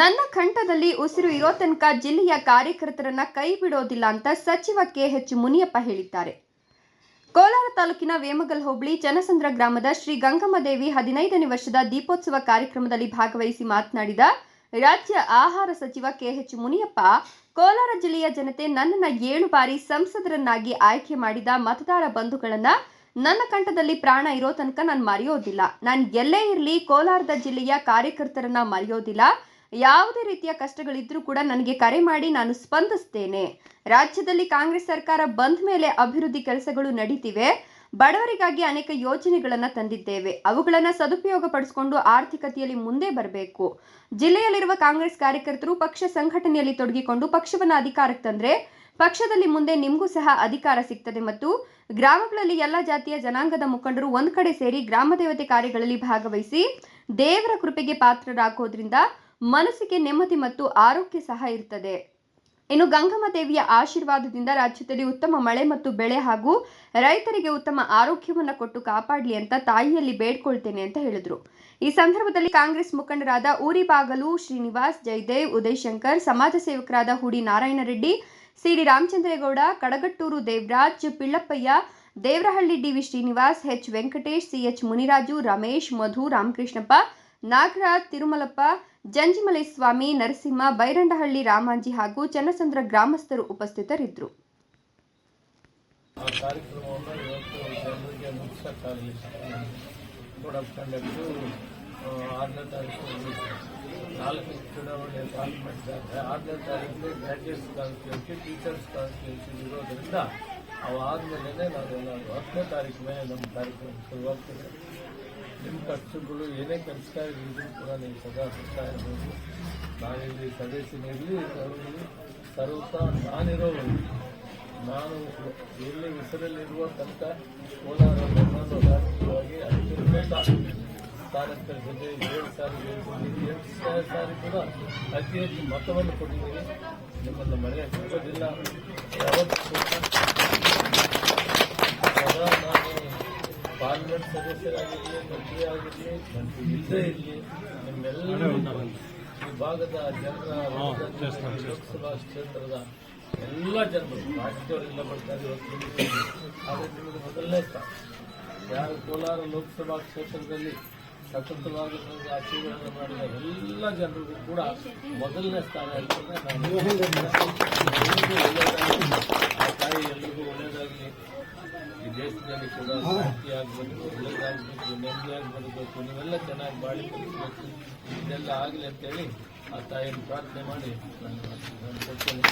ನನ್ನ ಕಂಠದಲ್ಲಿ ಉಸಿರು ಇರೋ ತನಕ ಜಿಲ್ಲೆಯ ಕಾರ್ಯಕರ್ತರನ್ನ ಕೈ ಬಿಡೋದಿಲ್ಲ ಅಂತ ಸಚಿವ ಕೆಎಚ್ ಮುನಿಯಪ್ಪ ಹೇಳಿದ್ದಾರೆ. ಕೋಲಾರ ತಾಲೂಕಿನ ವೇಮಗಲ್ ಹೋಬಳಿ ಜನಸಂದ್ರ ಗ್ರಾಮದ ಶ್ರೀ ಗಂಗಮ್ಮದೇವಿ ಹದಿನೈದನೇ ವರ್ಷದ ದೀಪೋತ್ಸವ ಕಾರ್ಯಕ್ರಮದಲ್ಲಿ ಭಾಗವಹಿಸಿ ಮಾತನಾಡಿದ ರಾಜ್ಯ ಆಹಾರ ಸಚಿವ ಕೆಎಚ್ ಮುನಿಯಪ್ಪ, ಕೋಲಾರ ಜಿಲ್ಲೆಯ ಜನತೆ ನನ್ನನ್ನು ಏಳು ಬಾರಿ ಸಂಸದರನ್ನಾಗಿ ಆಯ್ಕೆ ಮಾಡಿದ ಮತದಾರ ಬಂಧುಗಳನ್ನ ನನ್ನ ಕಂಠದಲ್ಲಿ ಪ್ರಾಣ ಇರೋ ತನಕ ನಾನು ಮರೆಯೋದಿಲ್ಲ. ನಾನು ಎಲ್ಲೇ ಇರಲಿ ಕೋಲಾರದ ಜಿಲ್ಲೆಯ ಕಾರ್ಯಕರ್ತರನ್ನ ಮರೆಯೋದಿಲ್ಲ. ಯಾವುದೇ ರೀತಿಯ ಕಷ್ಟಗಳಿದ್ರೂ ಕೂಡ ನನಗೆ ಕರೆ ಮಾಡಿ ನಾನು ಸ್ಪಂದಿಸ್ತೇನೆ. ರಾಜ್ಯದಲ್ಲಿ ಕಾಂಗ್ರೆಸ್ ಸರ್ಕಾರ ಬಂದ ಮೇಲೆ ಅಭಿವೃದ್ಧಿ ಕೆಲಸಗಳು ನಡೀತಿವೆ. ಬಡವರಿಗಾಗಿ ಅನೇಕ ಯೋಜನೆಗಳನ್ನು ತಂದಿದ್ದೇವೆ. ಅವುಗಳನ್ನು ಸದುಪಯೋಗ ಪಡಿಸಿಕೊಂಡು ಆರ್ಥಿಕತೆಯಲ್ಲಿ ಮುಂದೆ ಬರಬೇಕು. ಜಿಲ್ಲೆಯಲ್ಲಿರುವ ಕಾಂಗ್ರೆಸ್ ಕಾರ್ಯಕರ್ತರು ಪಕ್ಷ ಸಂಘಟನೆಯಲ್ಲಿ ತೊಡಗಿಕೊಂಡು ಪಕ್ಷವನ್ನು ಅಧಿಕಾರಕ್ಕೆ ತಂದ್ರೆ ಪಕ್ಷದಲ್ಲಿ ಮುಂದೆ ನಿಮಗೂ ಸಹ ಅಧಿಕಾರ ಸಿಗ್ತದೆ ಮತ್ತು ಗ್ರಾಮಗಳಲ್ಲಿ ಎಲ್ಲ ಜಾತಿಯ ಜನಾಂಗದ ಮುಖಂಡರು ಒಂದು ಕಡೆ ಸೇರಿ ಗ್ರಾಮ ದೇವತೆ ಕಾರ್ಯಗಳಲ್ಲಿ ಭಾಗವಹಿಸಿ ದೇವರ ಕೃಪೆಗೆ ಪಾತ್ರರಾಗೋದ್ರಿಂದ ಮನಸ್ಸಿಗೆ ನೆಮ್ಮದಿ ಮತ್ತು ಆರೋಗ್ಯ ಸಹ ಇರ್ತದೆ. ಇನ್ನು ಗಂಗಮ್ಮ ದೇವಿಯ ಆಶೀರ್ವಾದದಿಂದ ರಾಜ್ಯದಲ್ಲಿ ಉತ್ತಮ ಮಳೆ ಮತ್ತು ಬೆಳೆ ಹಾಗೂ ರೈತರಿಗೆ ಉತ್ತಮ ಆರೋಗ್ಯವನ್ನು ಕೊಟ್ಟು ಕಾಪಾಡಲಿ ಅಂತ ತಾಯಿಯಲ್ಲಿ ಬೇಡ್ಕೊಳ್ತೇನೆ ಅಂತ ಹೇಳಿದ್ರು. ಈ ಸಂದರ್ಭದಲ್ಲಿ ಕಾಂಗ್ರೆಸ್ ಮುಖಂಡರಾದ ಊರಿಬಾಗಲು, ಶ್ರೀನಿವಾಸ್, ಜಯದೇವ್, ಉದಯಶಂಕರ್, ಸಮಾಜ ಸೇವಕರಾದ Hudi Narayana Reddy CD Ramachandregowda, Kadagatturu Devaraj, Pillappayya, Devarahalli DV Srinivas, H Venkatesh CH Muniraju, Ramesh, Madhu, Ramakrishnappa Nagaraj, Thirumalappa, Janjimaleswamy, Narasimha, Bairandahalli, Ramanji ಹಾಗೂ ಚನ್ನಸಂದ್ರ ಗ್ರಾಮಸ್ಥರು ಉಪಸ್ಥಿತರಿದ್ದರು ಆ ಕಾರ್ಯಕ್ರಮವನ್ನು ಇವತ್ತು ಜನರಿಗೆ ಮುಗಿಸೋಕ್ಕಾಗಲಿ ಕೋಡ್ ಆಫ್ ಕಂಡಕ್ಟು ಆರನೇ ತಾರೀಕು ಮುಗೀತು. ನಾಲ್ಕು ಚುನಾವಣೆ ಪಾರ್ಲಿಮೆಂಟ್ ಜಾತ್ರೆ ಆರನೇ ತಾರೀಕು ಗ್ರಾಜ್ಯುಯೇಟ್ಸ್ ಕಾನ್ಸ್ಟಿಟ್ಯೂನ್ಸಿ ಟೀಚರ್ಸ್ ಕಾನ್ಸ್ಟಿಟ್ಯೂನ್ಸಿ ಇರೋದರಿಂದ ಅವು ಆದಮೇಲೆ ನಾವೆಲ್ಲ ಹತ್ತನೇ ತಾರೀಕು ಮೇಲೆ ನಮ್ಮ ಕಾರ್ಯಕ್ರಮ ಶುರುವಾಗ್ತದೆ ನಿಮ್ಮ ಖರ್ಚುಗಳು ಏನೇ ಕೆಲಸ ಇದ್ರೂ ಕೂಡ ನೀವು ಸದಾ ಸಿಗ್ತಾ ಇರ್ಬೋದು. ನಾನಿಲ್ಲಿ ಸದಸ್ಯನಿರಲಿ ಸರ್ವತ ನಾನಿರೋ ನಾನು ಎಲ್ಲಿ ಹೆಸರಲ್ಲಿರುವ ತನಕ ಕೋಲಾರ ಬೆಂಗಳೂರು ರಾಜಕೀಯವಾಗಿ ಅತ್ಯುನ್ನತ ಜೊತೆ ಏಳು ಸಾರಿ ಎಂಟು ಸಾರಿ ಕೂಡ ಅತಿ ಹೆಚ್ಚು ಮತವನ್ನು ಕೊಟ್ಟಿದ್ದೀನಿ. ನಿಮ್ಮನ್ನು ಮರೆಯೋಕ್ಕಾಗೋದಿಲ್ಲ ಯಾವತ್ತೂ ಕೂಡ ಸದಾ ನಾನು ಪಾರ್ಲಿಮೆಂಟ್ ಸದಸ್ಯರಾಗಿರಲಿ ಮಂತ್ರಿ ಆಗಿರಲಿ ಮಂತ್ರಿ ಇಲ್ಲದೇ ಇರಲಿ ನಿಮ್ಮೆಲ್ಲರೂ ಈ ಭಾಗದ ಜನರ ಲೋಕಸಭಾ ಕ್ಷೇತ್ರದ ಎಲ್ಲ ಜನರು ರಾಜ್ಯದವರೆಲ್ಲ ಬರ್ತಾರೆ ಇವತ್ತು ಆದರೆ ನಿಮಗೆ ಮೊದಲನೇ ಸ್ಥಾನ. ಯಾರು ಕೋಲಾರ ಲೋಕಸಭಾ ಕ್ಷೇತ್ರದಲ್ಲಿ ಸತತವಾಗಿ ಆಶೀರ್ವಾದ ಮಾಡಿದ ಎಲ್ಲ ಜನರಿಗೂ ಕೂಡ ಮೊದಲನೇ ಸ್ಥಾನ ಇರ್ತದೆ ಆಗಬೇಕು ಒಳ್ಳೆಯದಾಗಬೇಕು ನೆಮ್ಮದಿಯಾಗಿ ಬರಬೇಕು ನೀವೆಲ್ಲ ಚೆನ್ನಾಗಿ ಬಾಳಿ ಬರಬೇಕು ಇದೆಲ್ಲ ಆಗಲಿ ಅಂತೇಳಿ ಆ ತಾಯಿಯನ್ನು ಪ್ರಾರ್ಥನೆ ಮಾಡಿ ನಾನು ಕೊಡ್ತೇನೆ